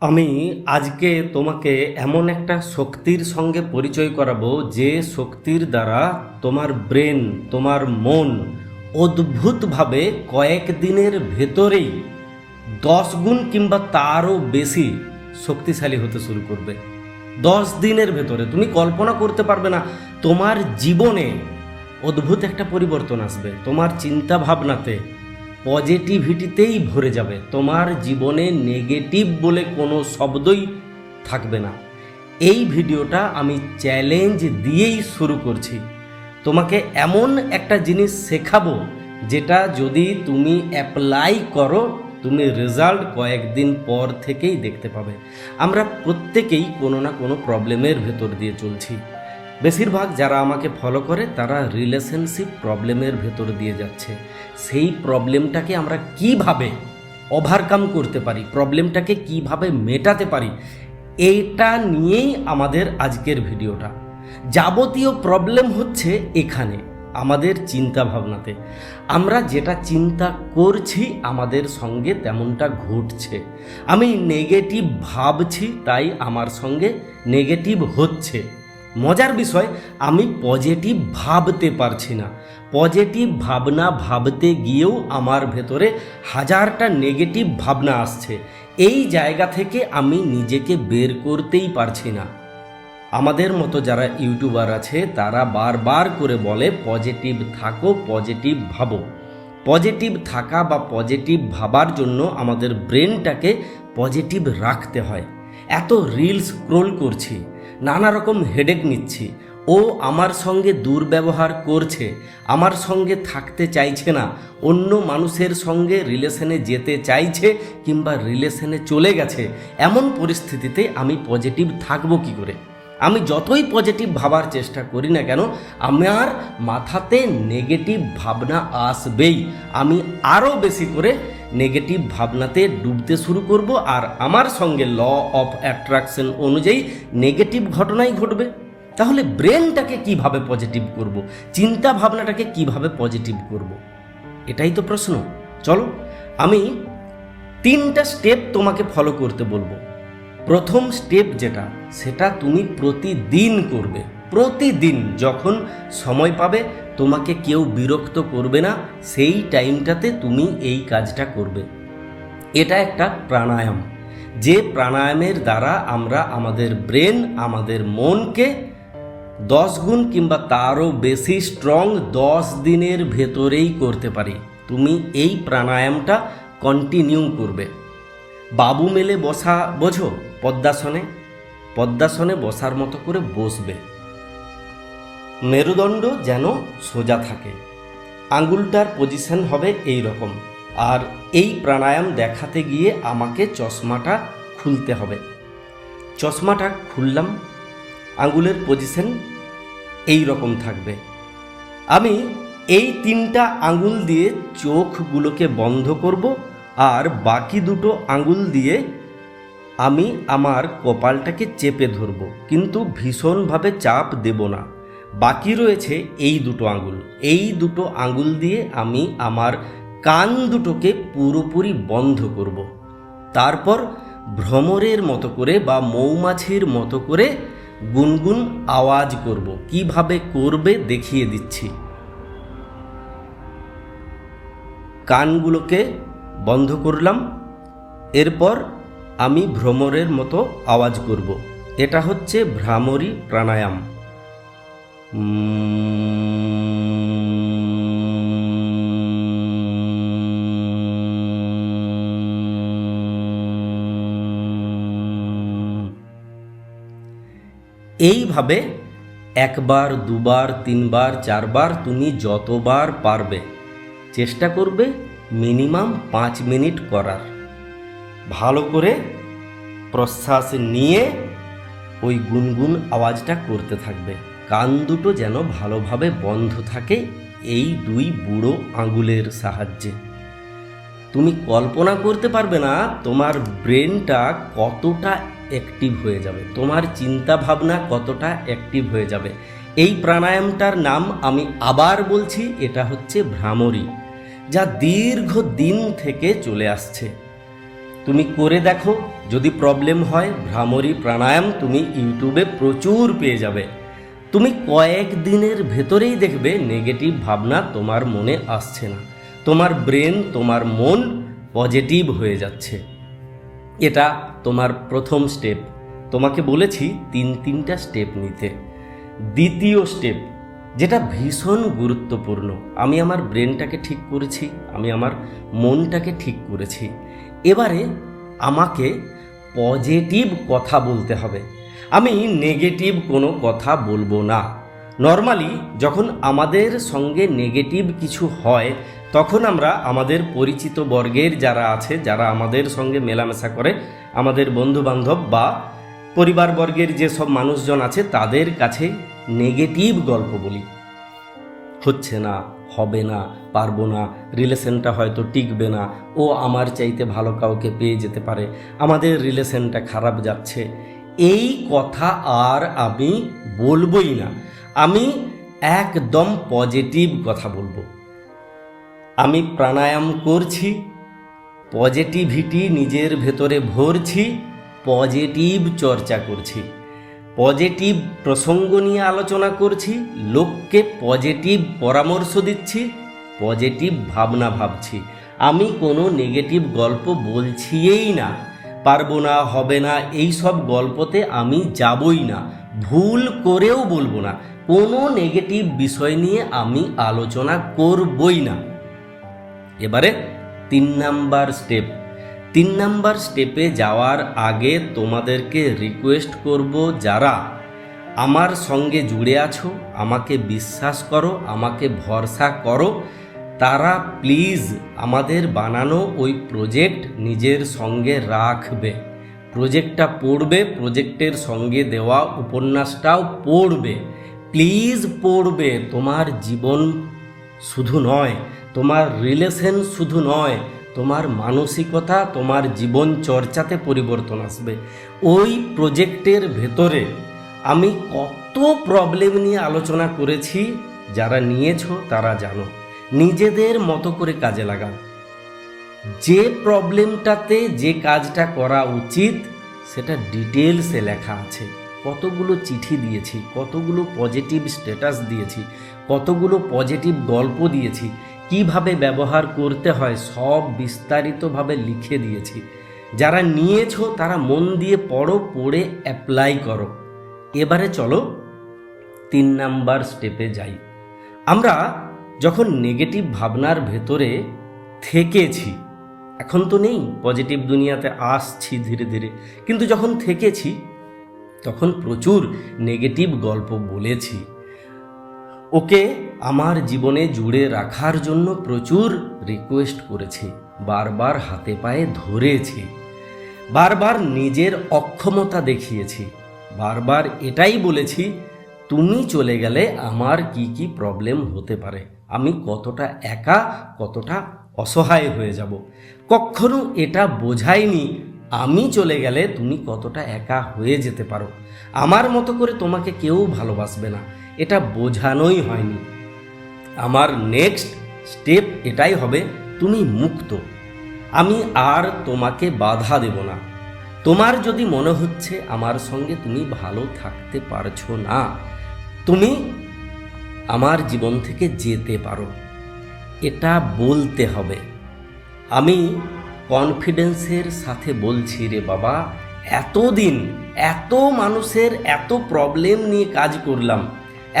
আমি আজকে তোমাকে এমন একটা শক্তির সঙ্গে পরিচয় করাবো, যে শক্তির দ্বারা তোমার ব্রেন, তোমার মন অদ্ভুতভাবে কয়েক দিনের ভেতরেই দশ গুণ কিংবা তারও বেশি শক্তিশালী হতে শুরু করবে। দশ দিনের ভেতরে। তুমি কল্পনা করতে পারবে না, তোমার জীবনে অদ্ভুত একটা পরিবর্তন আসবে। তোমার চিন্তা ভাবনাতে পজিটিভিটিতেই ভরে যাবে। তোমার জীবনে নেগেটিভ বলে কোনো শব্দই থাকবে না। এই ভিডিওটা আমি চ্যালেঞ্জ দিয়েই শুরু করছি। তোমাকে এমন একটা জিনিস শেখাবো, যেটা যদি তুমি অ্যাপ্লাই করো, তুমি রেজাল্ট কয়েকদিন পর থেকেই দেখতে পাবে। আমরা প্রত্যেকেই কোনো না কোনো প্রবলেমের ভেতর দিয়ে চলছি। বেশিরভাগ যারা আমাকে ফলো করে, তারা রিলেশনশিপ প্রবলেমের ভেতর দিয়ে যাচ্ছে। সেই প্রবলেমটাকে আমরা কীভাবে ওভারকাম করতে পারি প্রবলেমটাকে কীভাবে মেটাতে পারি এইটা নিয়েই আমাদের আজকের ভিডিওটা। যাবতীয় প্রবলেম হচ্ছে এখানে, আমাদের চিন্তা ভাবনাতে আমরা যেটা চিন্তা করছি, আমাদের সঙ্গে তেমনটা ঘটছে। আমি নেগেটিভ ভাবছি, তাই আমার সঙ্গে নেগেটিভ হচ্ছে। মজার বিষয়, আমি পজিটিভ ভাবতে পারছি না। পজিটিভ ভাবনা ভাবতে গিয়েও আমার ভেতরে হাজারটা নেগেটিভ ভাবনা আসছে। এই জায়গা থেকে আমি নিজেকে বের করতেই পারছি না। আমাদের মতো যারা ইউটিউবার আছে, তারা বারবার করে বলে পজিটিভ থাকো পজিটিভ ভাবো। পজিটিভ থাকা বা পজিটিভ ভাবার জন্য আমাদের ব্রেনটাকে পজিটিভ রাখতে হয়। এত রিলস স্ক্রোল করছি। নানা রকম হেডেক নিচ্ছি। ও আমার সঙ্গে দুর্ব্যবহার করছে, আমার সঙ্গে থাকতে চাইছে না, অন্য মানুষের সঙ্গে রিলেশনে যেতে চাইছে কিংবা রিলেশনে চলে গেছে, এমন পরিস্থিতিতে আমি পজিটিভ থাকব কি করে? আমি যতই পজিটিভ ভাবার চেষ্টা করি না কেন, আমার মাথাতে নেগেটিভ ভাবনা আসবেই। আমি আরও বেশি করে নেগেটিভ ভাবনাতে ডুবতে শুরু করব আর আমার সঙ্গে ল অফ অ্যাট্রাকশন অনুযায়ী নেগেটিভ ঘটনাই ঘটবে। তাহলে ব্রেনটাকে কীভাবে পজিটিভ করব? চিন্তা ভাবনাটাকে কীভাবে পজিটিভ করব? এটাই তো প্রশ্ন। চলো, আমি তিনটা স্টেপ তোমাকে ফলো করতে বলব। প্রথম স্টেপ যেটা, সেটা তুমি প্রতিদিন করবে। প্রতিদিন যখন সময় পাবে, তোমাকে কেউ বিরক্ত করবে না, সেই টাইমটাতে তুমি এই কাজটা করবে। এটা একটা প্রাণায়াম। যে প্রাণায়ামের দ্বারা আমরা আমাদের ব্রেন, আমাদের মনকে দশ গুণ কিংবা তারও বেশি স্ট্রং দশ দিনের ভেতরেই করতে পারি। তুমি এই প্রাণায়ামটা কন্টিনিউ করবে। বাবু মেলে বসা, বোঝো? পদ্মাসনে? পদ্মাসনে বসার মতো করে বসবে। মেরুদণ্ড যেন সোজা থাকে। আঙ্গুলটার পজিশন হবে এই রকম আর এই প্রাণায়াম দেখাতে গিয়ে আমাকে চশমাটা খুলতে হবে। চশমাটা খুললাম আঙ্গুলের পজিশন এই রকম থাকবে। আমি এই তিনটা আঙ্গুল দিয়ে চোখগুলোকে বন্ধ করব আর বাকি দুটো আঙ্গুল দিয়ে আমি আমার কপালটাকে চেপে ধরব। কিন্তু ভীষণভাবে চাপ দেব না। বাকি রয়েছে এই দুটো আঙুল। এই দুটো আঙুল দিয়ে আমি আমার কান দুটোকে পুরোপুরি বন্ধ করব। তারপর ভ্রমরের মতো করে বা মৌমাছির মতো করে গুনগুন আওয়াজ করব। কীভাবে করবে দেখিয়ে দিচ্ছি। কানগুলোকে বন্ধ করলাম। এরপর আমি ভ্রমরের মতো আওয়াজ করব। এটা হচ্ছে ভ্রামরী প্রাণায়াম। এইভাবে একবার, দুবার, তিনবার, চারবার তুমি যতবার পারবে চেষ্টা করবে মিনিমাম পাঁচ মিনিট করার। ভালো করে প্রশ্বাস নিয়ে ওই গুনগুন আওয়াজটা করতে থাকবে। কান দুটো যেন ভালোভাবে বন্ধ থাকে এই দুই বুড়ো আঙুলের সাহায্যে। তুমি কল্পনা করতে পারবে না তোমার ব্রেনটা কতটা অ্যাক্টিভ হয়ে যাবে, তোমার চিন্তা ভাবনা কতটা অ্যাক্টিভ হয়ে যাবে। এই প্রাণায়ামটার নাম আমি আবার বলছি, এটা হচ্ছে ভ্রামরী, যা দীর্ঘ দিন থেকে চলে আসছে। তুমি করে দেখো, যদি প্রবলেম হয় ভ্রামরী প্রাণায়াম তুমি ইউটিউবে প্রচুর পেয়ে যাবে। তুমি কয়েক দিনের ভেতরেই দেখবে নেগেটিভ ভাবনা তোমার মনে আসছে না। তোমার ব্রেন তোমার মন পজিটিভ হয়ে যাচ্ছে। এটা তোমার প্রথম স্টেপ তোমাকে বলেছি তিন তিনটা স্টেপ নিতে। দ্বিতীয় স্টেপ যেটা ভীষণ গুরুত্বপূর্ণ। আমি আমার ব্রেনটাকে ঠিক করেছি, আমি আমার মনটাকে ঠিক করেছি। এবারে আমাকে পজিটিভ কথা বলতে হবে। আমি নেগেটিভ কোনো কথা বলব না। নর্মালি যখন আমাদের সঙ্গে নেগেটিভ কিছু হয়, তখন আমরা আমাদের পরিচিত বর্গের যারা আছে, যারা আমাদের সঙ্গে মেলামেশা করে, আমাদের বন্ধু বান্ধব বা পরিবারবর্গের যেসব মানুষজন আছে, তাদের কাছে নেগেটিভ গল্প বলি। হচ্ছে না, হবে না, পারব না, রিলেশনটা হয়তো টিকবে না, ও আমার চাইতে ভালো কাউকে পেয়ে যেতে পারে, আমাদের রিলেশনটা খারাপ যাচ্ছে এই কথা আর আমি বলবই না। আমি একদম পজিটিভ কথা বলব। আমি প্রাণায়াম করছি, পজিটিভিটি নিজের ভেতরে ভরছি, পজিটিভ চর্চা করছি। পজিটিভ প্রসঙ্গ নিয়ে আলোচনা করছি, লোককে পজিটিভ পরামর্শ দিচ্ছি, পজিটিভ ভাবনা ভাবছি। আমি কোনো নেগেটিভ গল্প বলছিই না। পারব না, হবে না, এই সব গল্পতে আমি যাবই না। ভুল করেও বলব না। কোনো নেগেটিভ বিষয় নিয়ে আমি আলোচনা করবই না। এবারে তিন নাম্বার স্টেপ তিন নাম্বার স্টেপে যাওয়ার আগে তোমাদেরকে রিকোয়েস্ট করব যারা আমার সঙ্গে জুড়ে আছো, আমাকে বিশ্বাস করো, আমাকে ভরসা করো তারা প্লিজ আমাদের বানানো ওই প্রজেক্ট নিজের সঙ্গে রাখবে। প্রজেক্টটা পড়বে, প্রজেক্টের সঙ্গে দেওয়া উপন্যাসটাও পড়বে। প্লিজ পড়বে, তোমার জীবন শুধু নয়, তোমার রিলেশন শুধু নয়, তোমার মানসিকতা, তোমার জীবন চর্চাতে পরিবর্তন আসবে। ওই প্রজেক্টের ভেতরে আমি কত প্রবলেম নিয়ে আলোচনা করেছি, যারা নিয়েছো তারা জানো। নিজেদের মতো করে কাজে লাগাও। যে প্রবলেমটাতে যে কাজটা করা উচিত, সেটা ডিটেলসে লেখা আছে। কতগুলো চিঠি দিয়েছি, কতগুলো পজিটিভ স্ট্যাটাস দিয়েছি, কতগুলো পজিটিভ গল্প দিয়েছি, কীভাবে ব্যবহার করতে হয়, সব বিস্তারিতভাবে লিখে দিয়েছি। যারা নিয়েছো, তারা মন দিয়ে পড়ো, পড়ে অ্যাপ্লাই করো। এবারে চলো তিন নাম্বার স্টেপে যাই। আমরা যখন নেগেটিভ ভাবনার ভেতরে থেকেছি, এখন তো নেই পজিটিভ দুনিয়াতে আসছি ধীরে ধীরে। কিন্তু যখন থেকেছি, তখন প্রচুর নেগেটিভ গল্প বলেছি। ওকে আমার জীবনে জুড়ে রাখার জন্য প্রচুর রিকোয়েস্ট করেছি, বারবার হাতে পায়ে ধরেছি, বারবার নিজের অক্ষমতা দেখিয়েছি, বারবার এটাই বলেছি তুমি চলে গেলে আমার কি কি প্রবলেম হতে পারে? আমি কতটা একা, কতটা অসহায় হয়ে যাব? কখনো এটা বোঝাইনি আমি চলে গেলে তুমি কতটা একা হয়ে যেতে পারো। আমার মতো করে তোমাকে কেউ ভালোবাসবে না। এটা বোঝানোই হয়নি। আমার নেক্সট স্টেপ এটাই হবে, তুমি মুক্ত। আমি আর তোমাকে বাধা দেব না। তোমার যদি মনে হচ্ছে আমার সঙ্গে তুমি ভালো থাকতে পারছ না তুমি আমার জীবন থেকে যেতে পারো। এটা বলতে হবে। আমি কনফিডেন্সের সাথে বলছি রে বাবা, এতদিন এত মানুষের এত প্রবলেম নিয়ে কাজ করলাম।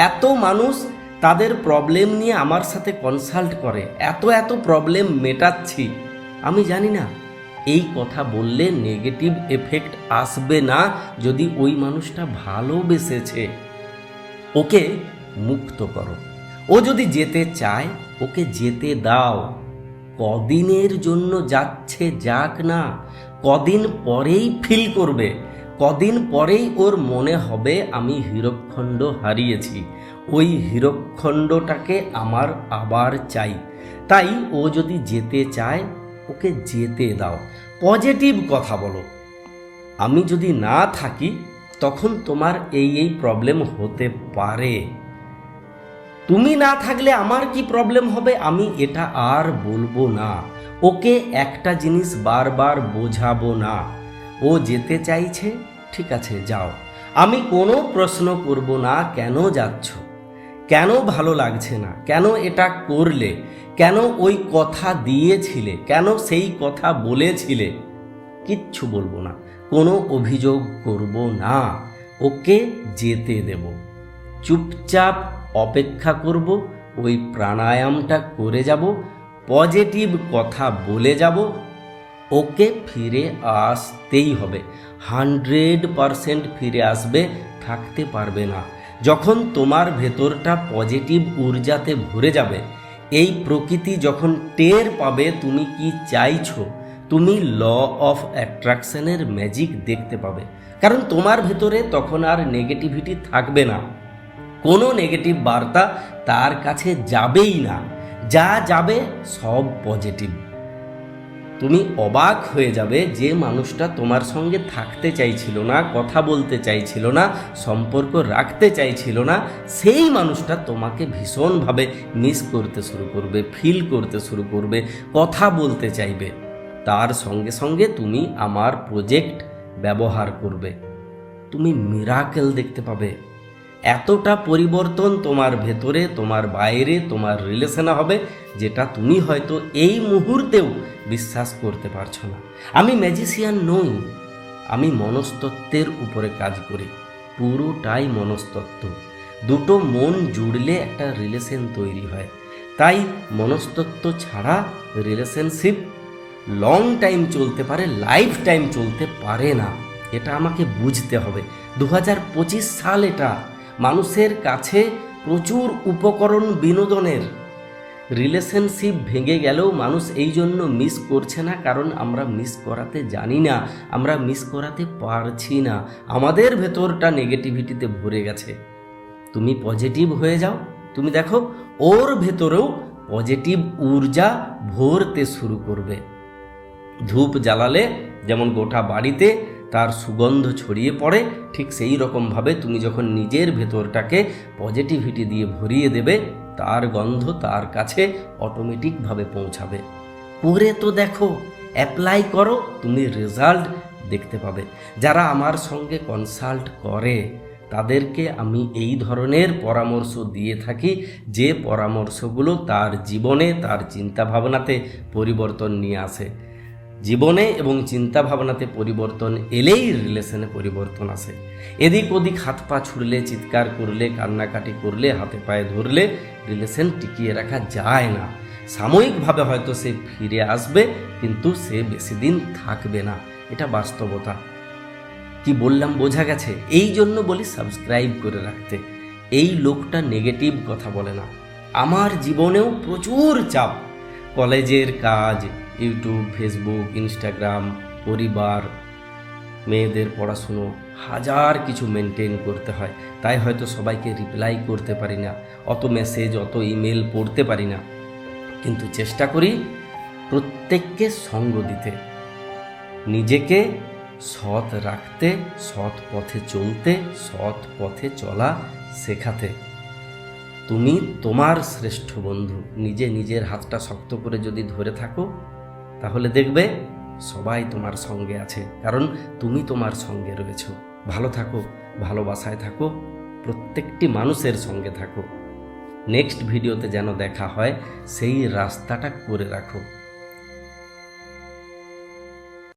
এত মানুষ তাদের প্রবলেম নিয়ে আমার সাথে কনসাল্ট করে। এত এত প্রবলেম মেটাচ্ছি। আমি জানি না, এই কথা বললে নেগেটিভ এফেক্ট আসবে না যদি ওই মানুষটা ভালোবেসেছে। ওকে মুক্ত করো। ও যদি যেতে চায়, ওকে যেতে দাও। কদিনের জন্য যাচ্ছে যাক না, কদিন পরেই ফিল করবে। কদিন পরেই ওর মনে হবে, আমি হীরকখণ্ড হারিয়েছি। ওই হীরকখণ্ডটাকে আমার আবার চাই। তাই ও যদি যেতে চায়, ওকে যেতে দাও। পজিটিভ কথা বলো। আমি যদি না থাকি তখন তোমার এই এই প্রবলেম হতে পারে। তুমি না থাকলে আমার কি প্রবলেম হবে? আমি এটা আর বলব না। ওকে একটা জিনিস বারবার বোঝাবো না। ও যেতে চাইছে, ঠিক আছে, যাও। আমি কোনো প্রশ্ন করব না, কেন যাচ্ছ? কেন ভালো লাগছে না? কেন এটা করলে? কেন ওই কথা দিয়েছিলে? কেন সেই কথা বলেছিলে? কিচ্ছু বলব না। কোনো অভিযোগ করব না। ওকে যেতে দেব। চুপচাপ অপেক্ষা করব, ওই প্রাণায়ামটা করে যাব, পজিটিভ কথা বলে যাব। ওকে ফিরে আসতেই হবে। হান্ড্রেড পারসেন্ট ফিরে আসবে, থাকতে পারবে না। যখন তোমার ভেতরটা পজিটিভ ঊর্জাতে ভরে যাবে, এই প্রকৃতি যখন টের পাবে তুমি কি চাইছো তুমি ল অফ অ্যাট্রাকশনের ম্যাজিক দেখতে পাবে। কারণ তোমার ভেতরে তখন আর নেগেটিভিটি থাকবে না। কোনো নেগেটিভ বার্তা তার কাছে যাবেই না। যা যাবে সব পজিটিভ তুমি অবাক হয়ে যাবে যে মানুষটা তোমার সঙ্গে থাকতে চাইছিল না, কথা বলতে চাইছিল না, সম্পর্ক রাখতে চাইছিল না, সেই মানুষটা তোমাকে ভীষণভাবে মিস করতে শুরু করবে ফিল করতে শুরু করবে, কথা বলতে চাইবে। তার সঙ্গে সঙ্গে তুমি আমার প্রজেক্ট ব্যবহার করবে। তুমি মিরাকেল দেখতে পাবে। এতটা পরিবর্তন তোমার ভেতরে, তোমার বাইরে, তোমার রিলেশনে হবে যেটা তুমি হয়তো এই মুহূর্তেও বিশ্বাস করতে পারছ না। আমি ম্যাজিশিয়ান নই, আমি মনস্তত্ত্বের উপরে কাজ করি, পুরোটাই মনস্তত্ত্ব। দুটো মন জুড়লে একটা রিলেশন তৈরি হয়। তাই মনস্তত্ত্ব ছাড়া রিলেশনশিপ লং টাইম চলতে পারে লাইফ টাইম চলতে পারে না। এটা আমাকে বুঝতে হবে। দু হাজার পঁচিশ সাল এটা মানুষের কাছে প্রচুর উপকরণ বিনোদনের রিলেশনশিপ ভেঙে গেলেও মানুষ এই জন্য মিস করছে না, কারণ আমরা মিস করাতে জানি না, আমরা মিস করাতে পারছি না। আমাদের ভেতরটা নেগেটিভিটিতে ভরে গেছে। তুমি পজিটিভ হয়ে যাও। তুমি দেখো, ওর ভেতরেও পজিটিভ ঊর্জা ভরতে শুরু করবে। ধূপ জ্বালালে যেমন গোটা বাড়িতে তার সুগন্ধ ছড়িয়ে পড়ে, ঠিক সেই রকমভাবে তুমি যখন নিজের ভেতরটাকে পজিটিভিটি দিয়ে ভরিয়ে দেবে, তার গন্ধ তার কাছে অটোমেটিকভাবে পৌঁছাবে। করে তো দেখো অ্যাপ্লাই করো, তুমি রেজাল্ট দেখতে পাবে। যারা আমার সঙ্গে কনসাল্ট করে, তাদেরকে আমি এই ধরনের পরামর্শ দিয়ে থাকি, যে পরামর্শগুলো তার জীবনে, তার চিন্তাভাবনাতে পরিবর্তন নিয়ে আসে। জীবনে এবং চিন্তা ভাবনাতে পরিবর্তন এলেই রিলেশনে পরিবর্তন আসে। এদিক ওদিক হাত পা ছুড়লে, চিৎকার করলে, কান্নাকাটি করলে, হাতে পায়ে ধরলে রিলেশন টিকিয়ে রাখা যায় না। সাময়িকভাবে হয়তো সে ফিরে আসবে, কিন্তু সে বেশি দিন থাকবে না। এটা বাস্তবতা। কি বললাম বোঝা গেছে? এই জন্য বলি সাবস্ক্রাইব করে রাখতে। এই লোকটা নেগেটিভ কথা বলে না। আমার জীবনেও প্রচুর চাপ। কলেজের কাজ ইউটিউব, ফেসবুক, ইনস্টাগ্রাম, পরিবার, মেয়েদের পড়াশুনো, হাজার কিছু মেনটেন করতে হয়। তাই হয়তো সবাইকে রিপ্লাই করতে পারি না, অত মেসেজ অত ইমেল পড়তে পারি না। কিন্তু চেষ্টা করি প্রত্যেককে সঙ্গ দিতে, নিজেকে সৎ রাখতে, সৎ পথে চলতে, সৎ পথে চলা শেখাতে। তুমি তোমার শ্রেষ্ঠ বন্ধু, নিজে নিজের হাতটা শক্ত করে যদি ধরে থাকো তাহলে দেখবে সবাই তোমার সঙ্গে আছে। কারণ তুমি তোমার সঙ্গে রয়েছ। ভালো থাকো, ভালোবাসায় থাকো, প্রত্যেকটি মানুষের সঙ্গে থাকো। নেক্সট ভিডিওতে যেন দেখা হয়, সেই রাস্তাটা করে রাখো।